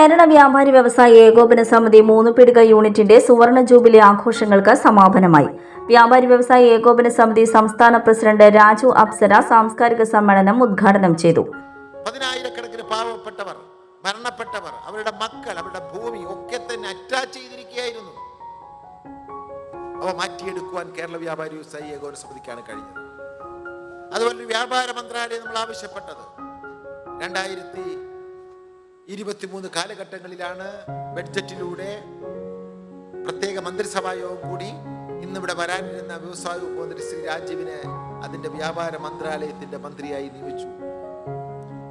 കേരള വ്യാപാരി വ്യവസായ ഏകോപന സമിതി മൂന്ന് പിടുക യൂണിറ്റിന്റെ സുവർണ ജൂബിലി ആഘോഷങ്ങൾക്ക് സമാപനമായി. വ്യാപാരി വ്യവസായ ഏകോപന സമിതി സംസ്ഥാന പ്രസിഡന്റ് രാജു അപ്സര സാംസ്കാരിക സമ്മേളനം ഉദ്ഘാടനം ചെയ്തു. പതിനായിരക്കണക്കിന് പാവപ്പെട്ടവർ മരണപ്പെട്ടവർ അവരുടെ മക്കൾ അവരുടെ ഭൂമി ഒക്കെ തന്നെ അറ്റാച്ച് ചെയ്തിരിക്കുകയായിരുന്നു. അവ മാറ്റിയെടുക്കുവാൻ കേരള വ്യാപാരി വ്യവസായി ഏകോപന സമിതിക്കാണ് കഴിഞ്ഞത്. അതുപോലെ വ്യാപാര മന്ത്രാലയം നമ്മൾ ആവശ്യപ്പെട്ടത്. രണ്ടായിരത്തി ഇരുപത്തിമൂന്ന് കാലഘട്ടങ്ങളിലാണ് ബഡ്ജറ്റിലൂടെ പ്രത്യേക മന്ത്രിസഭാ യോഗം കൂടി ഇന്നിവിടെ വരാനിരുന്ന വ്യവസായ മന്ത്രി ശ്രീ രാജീവിനെ അതിന്റെ വ്യാപാര മന്ത്രാലയത്തിന്റെ മന്ത്രിയായി നിയമിച്ചു.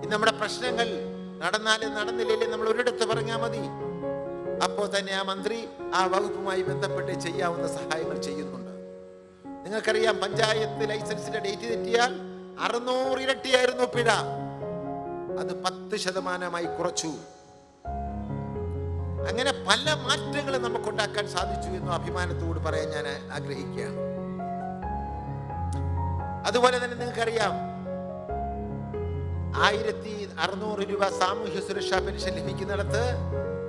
ഇന്ന് നമ്മുടെ പ്രശ്നങ്ങൾ നടന്നാലും നടന്നില്ലേ നമ്മൾ ഒരിടത്ത് പറഞ്ഞാൽ മതി. അപ്പോൾ തന്നെ ആ മന്ത്രി ആ വകുപ്പുമായി ബന്ധപ്പെട്ട് ചെയ്യാവുന്ന സഹായങ്ങൾ ചെയ്യുന്നുണ്ട്. നിങ്ങൾക്കറിയാം പഞ്ചായത്ത് ലൈസൻസിന്റെ ഡേറ്റ് തെറ്റിയാൽ അറുന്നൂറ് ഇരട്ടിയായിരുന്നു പിഴ. അത് പത്ത് ശതമാനമായി കുറച്ചു. അങ്ങനെ പല മാറ്റങ്ങളും നമുക്കുണ്ടാക്കാൻ സാധിച്ചു എന്ന് അഭിമാനത്തോട് പറയാൻ ഞാൻ ആഗ്രഹിക്കുകയാണ്. അതുപോലെ തന്നെ നിങ്ങൾക്കറിയാം ആയിരത്തി അറുന്നൂറ് രൂപ സാമൂഹ്യ സുരക്ഷാ പെൻഷൻ ലഭിക്കുന്നിടത്ത്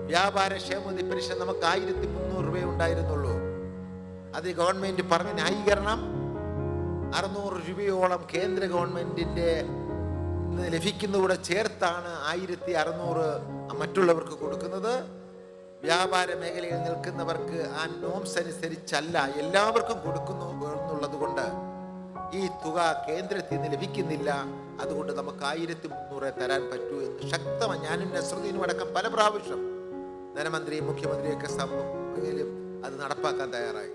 വ്യാപാര ക്ഷേമനിധി പെൻഷൻ നമുക്ക് ആയിരത്തി മുന്നൂറ് രൂപ ഉണ്ടായിരുന്നുള്ളൂ. അത് ഗവൺമെന്റ് പറഞ്ഞ ന്യായീകരണം. അറുന്നൂറ് രൂപയോളം കേന്ദ്ര ഗവൺമെന്റിന്റെ ലഭിക്കുന്നതൂടെ ചേർത്താണ് ആയിരത്തി അറുന്നൂറ് മറ്റുള്ളവർക്ക് കൊടുക്കുന്നത്. വ്യാപാര മേഖലയിൽ നിൽക്കുന്നവർക്ക് ആ നോംസ് അനുസരിച്ചല്ല എല്ലാവർക്കും കൊടുക്കുന്നു എന്നുള്ളത് കൊണ്ട് ഈ തുക കേന്ദ്രത്തിൽ നിന്ന് ലഭിക്കുന്നില്ല. അതുകൊണ്ട് നമുക്ക് ആയിരത്തി മുന്നൂറ് തരാൻ പറ്റൂ എന്ന് ശക്തമായി ഞാനും നസ്രുദ്ദീനും അടക്കം പല പ്രാവശ്യം ധനമന്ത്രിയും മുഖ്യമന്ത്രിയൊക്കെ സമയം അത് നടപ്പാക്കാൻ തയ്യാറായി.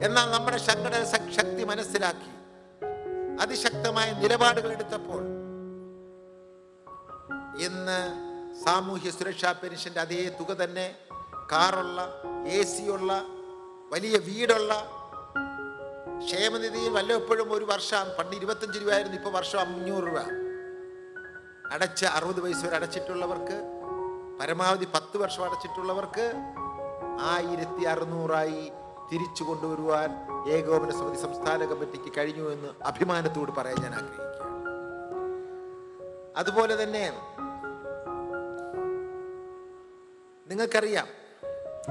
എന്നാൽ നമ്മുടെ സംഘടന ശക്തി മനസ്സിലാക്കി. അതിശക്തമായ നിലപാടുകൾ എടുത്തപ്പോൾ ഇന്ന് സാമൂഹ്യ സുരക്ഷാ പെൻഷന്റെ അതേ തുക തന്നെ കാറുള്ള എ സിയുള്ള വലിയ വീടുള്ള ക്ഷേമനിധിയിൽ വല്ലപ്പോഴും ഒരു വർഷം പണ്ട് ഇരുപത്തഞ്ച് രൂപയായിരുന്നു ഇപ്പോൾ വർഷം അഞ്ഞൂറ് രൂപ. അടച്ച അറുപത് വയസ്സ് വരെ അടച്ചിട്ടുള്ളവർക്ക് പരമാവധി പത്ത് വർഷം അടച്ചിട്ടുള്ളവർക്ക് ആയിരത്തി അറുന്നൂറായി തിരിച്ചു കൊണ്ടുവരുവാൻ ഏകോപന സമിതി സംസ്ഥാന കമ്മിറ്റിക്ക് കഴിഞ്ഞു എന്ന് അഭിമാനത്തോട് പറയാൻ ഞാൻ ആഗ്രഹിക്കുകയാണ്. അതുപോലെ തന്നെ നിങ്ങൾക്കറിയാം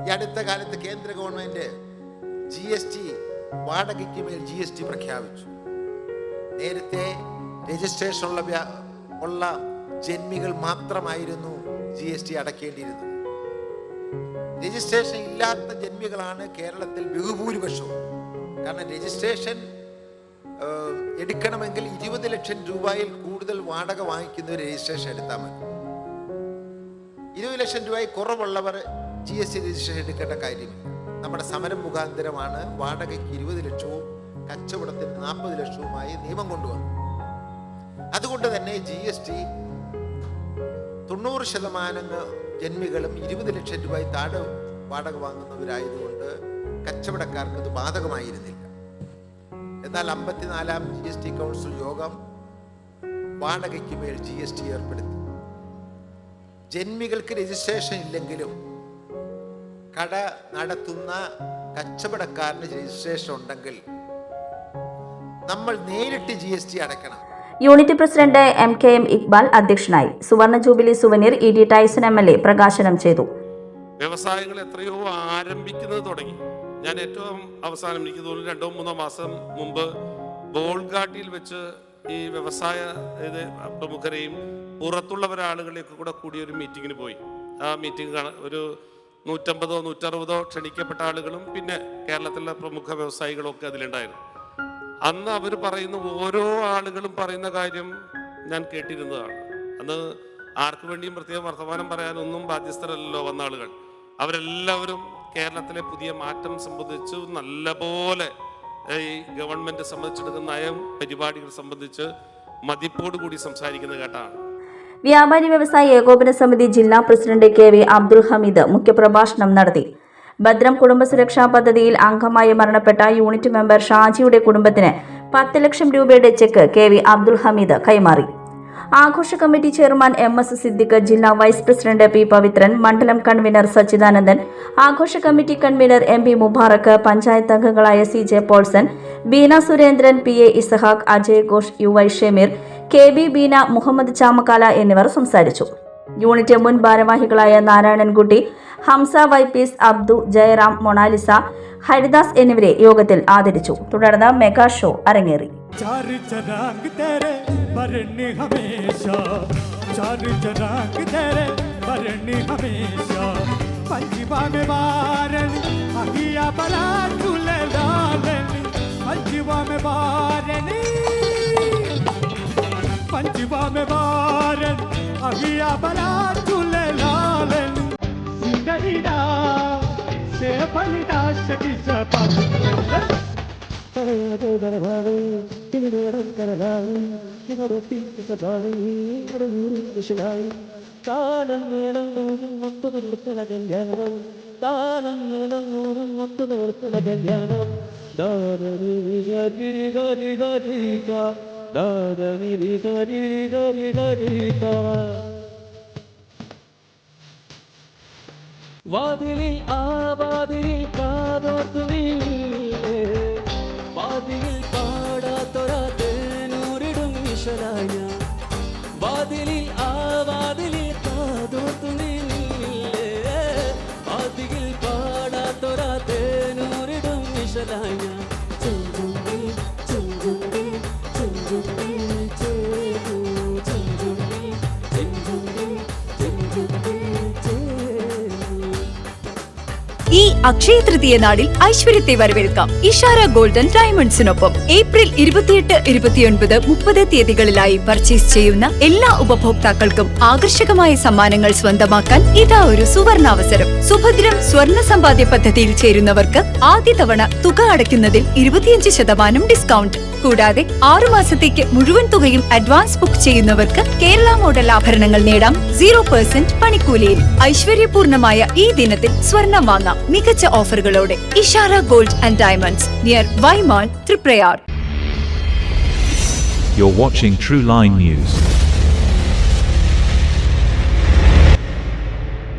ഈ അടുത്ത കാലത്ത് കേന്ദ്ര ഗവൺമെന്റ് ജി എസ് ടി വാടകയ്ക്ക് മേൽ ജി എസ് ടി പ്രഖ്യാപിച്ചു. നേരത്തെ രജിസ്ട്രേഷൻ ഉള്ള ജന്മികൾ മാത്രമായിരുന്നു ജി എസ് ടി അടക്കേണ്ടിയിരുന്നത് രജിസ്ട്രേഷൻ ഇല്ലാത്ത ജന്മികളാണ് കേരളത്തിൽ ബഹുഭൂരിപക്ഷവും. കാരണം രജിസ്ട്രേഷൻ എടുക്കണമെങ്കിൽ ഇരുപത് ലക്ഷം രൂപയിൽ കൂടുതൽ വാടക വാങ്ങിക്കുന്നവർ രജിസ്ട്രേഷൻ എടുത്താൽ മതി. ലക്ഷം രൂപയിൽ കുറവുള്ളവർ ജി എസ് ടി രജിസ്ട്രേഷൻ എടുക്കേണ്ട കാര്യമില്ല നമ്മുടെ സമരം മുഖാന്തരമാണ് വാടകയ്ക്ക് ഇരുപത് ലക്ഷവും കച്ചവടത്തിന് നാൽപ്പത് ലക്ഷവുമായി നിയമം കൊണ്ടുവന്നു അതുകൊണ്ട് തന്നെ ജി എസ് ടി തൊണ്ണൂറ് ശതമാനം ജന്മികളും ഇരുപത് ലക്ഷം രൂപയിൽ താഴെ വാടക വാങ്ങുന്നവരായതുകൊണ്ട് കച്ചവടക്കാർക്ക് അത് ബാധകമായിരുന്നില്ല. എന്നാൽ അമ്പത്തിനാലാം ജി എസ് ടി കൗൺസിൽ യോഗം വാടകയ്ക്ക് മേൽ ജി എസ് ടി ഏർപ്പെടുത്തി. ജന്മികൾക്ക് രജിസ്ട്രേഷൻ ഇല്ലെങ്കിലും കട നടത്തുന്ന കച്ചവടക്കാരന് രജിസ്ട്രേഷൻ ഉണ്ടെങ്കിൽ നമ്മൾ നേരിട്ട് ജി എസ് ടി അടയ്ക്കണം. Unit president M K M Iqbal അധ്യക്ഷനായി. സുവർണ jubilee souvenir E D Tyson M L A പ്രകാശനം ചെയ്തു. വ്യവസായങ്ങൾ എത്രയോ ആരംഭിക്കുന്നത് തുടങ്ങി. ഞാൻ ഏറ്റവും അവസാനം എനിക്ക് തോന്നുന്നു രണ്ടോ മൂന്നോ മാസം മുമ്പ് ബോൾഗാട്ടിയിൽ വെച്ച് ഈ വ്യവസായ ഇത് പ്രമുഖരെയും പുറത്തുള്ളവരാളുകളെയൊക്കെ കൂടെ കൂടി ഒരു മീറ്റിങ്ങിന് പോയി. ആ മീറ്റിംഗ് ഒരു നൂറ്റമ്പതോ നൂറ്ററുപതോ ക്ഷണിക്കപ്പെട്ട ആളുകളും പിന്നെ കേരളത്തിലെ പ്രമുഖ വ്യവസായികളും ഒക്കെ അതിലുണ്ടായിരുന്നു. അന്ന് അവർ പറയുന്ന ഓരോ ആളുകളും പറയുന്ന കാര്യം ഞാൻ കേട്ടിരുന്നതാണ്. അന്ന് ആർക്കു വേണ്ടിയും പ്രത്യേക വർത്തമാനം പറയാനൊന്നും ബാധ്യസ്ഥരല്ലോ വന്ന ആളുകൾ. അവരെല്ലാവരും കേരളത്തിലെ പുതിയ മാറ്റം സംബന്ധിച്ച് നല്ലപോലെ ഈ ഗവൺമെന്റ് സംബന്ധിച്ചെടുക്കുന്ന നയം പരിപാടികൾ സംബന്ധിച്ച് മതിപ്പോടു കൂടി സംസാരിക്കുന്ന കേട്ടാണ്. വ്യാപാരി വ്യവസായ ഏകോപന സമിതി ജില്ലാ president K V Abdul Hameed മുഖ്യപ്രഭാഷണം നടത്തി. ഭദ്രം കുടുംബ സുരക്ഷാ പദ്ധതിയിൽ അംഗമായി മരണപ്പെട്ട യൂണിറ്റ് മെമ്പർ ഷാജിയുടെ കുടുംബത്തിന് പത്ത് ലക്ഷം രൂപയുടെ cheque K V Abdul Hameed കൈമാറി. ആഘോഷ committee chairman M S Siddique ജില്ലാ വൈസ് പ്രസിഡന്റ് പി പവിത്രൻ മണ്ഡലം കൺവീനർ സച്ചിദാനന്ദൻ ആഘോഷ committee convener M P Mubarak panchayat അംഗങ്ങളായ C J Paulson Beena Surendran P A Ishaq Ajay Ghosh U Y Shameer K B Beena Muhammad Chamakkala എന്നിവർ സംസാരിച്ചു unit മുൻ ഭാരവാഹികളായ Narayanankutty Hamza Vypees Abdu Jayaram Mona Lisa Haridas എന്നിവരെ യോഗത്തിൽ ആദരിച്ചു തുടർന്ന് മെഗാ ഷോ അരങ്ങേറി चार चरांग तेरे جوا میں بارن اگیا بلا چولے لالن دریدا سے پلدا شکی سپا താനം വേണം നൂറും മൊത്ത നിർത്തുന്ന കല്യാണം താനം വേണം നൂറും മൊത്ത നിർത്തുന്ന കല്യാണം ദാരി ഗരി ഗരി ഗരി വാതിലിൽ ആ വാതിലിൽ കാതോർത്തു വാതിലിൽ പാടാത്തൊരാ തേനൂരിടും വിശലായ. വാതിലിൽ ആ വാതിലിൽ കാതോർത്തു വാതിലിൽ പാടാത്തൊരാ തേനൂരിടും വിശലായ. അക്ഷയ തൃതീയ നാളിൽ ഐശ്വര്യത്തെ വരവേൽക്കാം. ഇഷാര ഗോൾഡൻ ഡയമണ്ട്സിനൊപ്പം ഏപ്രിൽ ഇരുപത്തിയെട്ട് ഇരുപത്തിയൊൻപത് മുപ്പത് തീയതികളിലായി പർച്ചേസ് ചെയ്യുന്ന എല്ലാ ഉപഭോക്താക്കൾക്കും ആകർഷകമായ സമ്മാനങ്ങൾ സ്വന്തമാക്കാൻ ഇതാ ഒരു സുവർണാവസരം സുഭദ്രം സ്വർണ സമ്പാദ്യ പദ്ധതിയിൽ ചേരുന്നവർക്ക് ആദ്യ തവണ തുക അടയ്ക്കുന്നതിൽ ഇരുപത്തിയഞ്ച് ശതമാനം ഡിസ്കൗണ്ട് കൂടാതെ ആറു മാസത്തേക്ക് മുഴുവൻ തുകയും അഡ്വാൻസ് ബുക്ക് ചെയ്യുന്നവർക്ക് കേരള മോഡൽ ആഭരണങ്ങൾ നേടാം. സീറോ പെർസെന്റ് പണിക്കൂലിയിൽ ഐശ്വര്യപൂർണമായ ഈ ദിനത്തിൽ സ്വർണം വാങ്ങാം. മികച്ച ഓഫറുകളോടെ Ishara gold and diamonds near Y Mall Triprayar You're watching True Line News.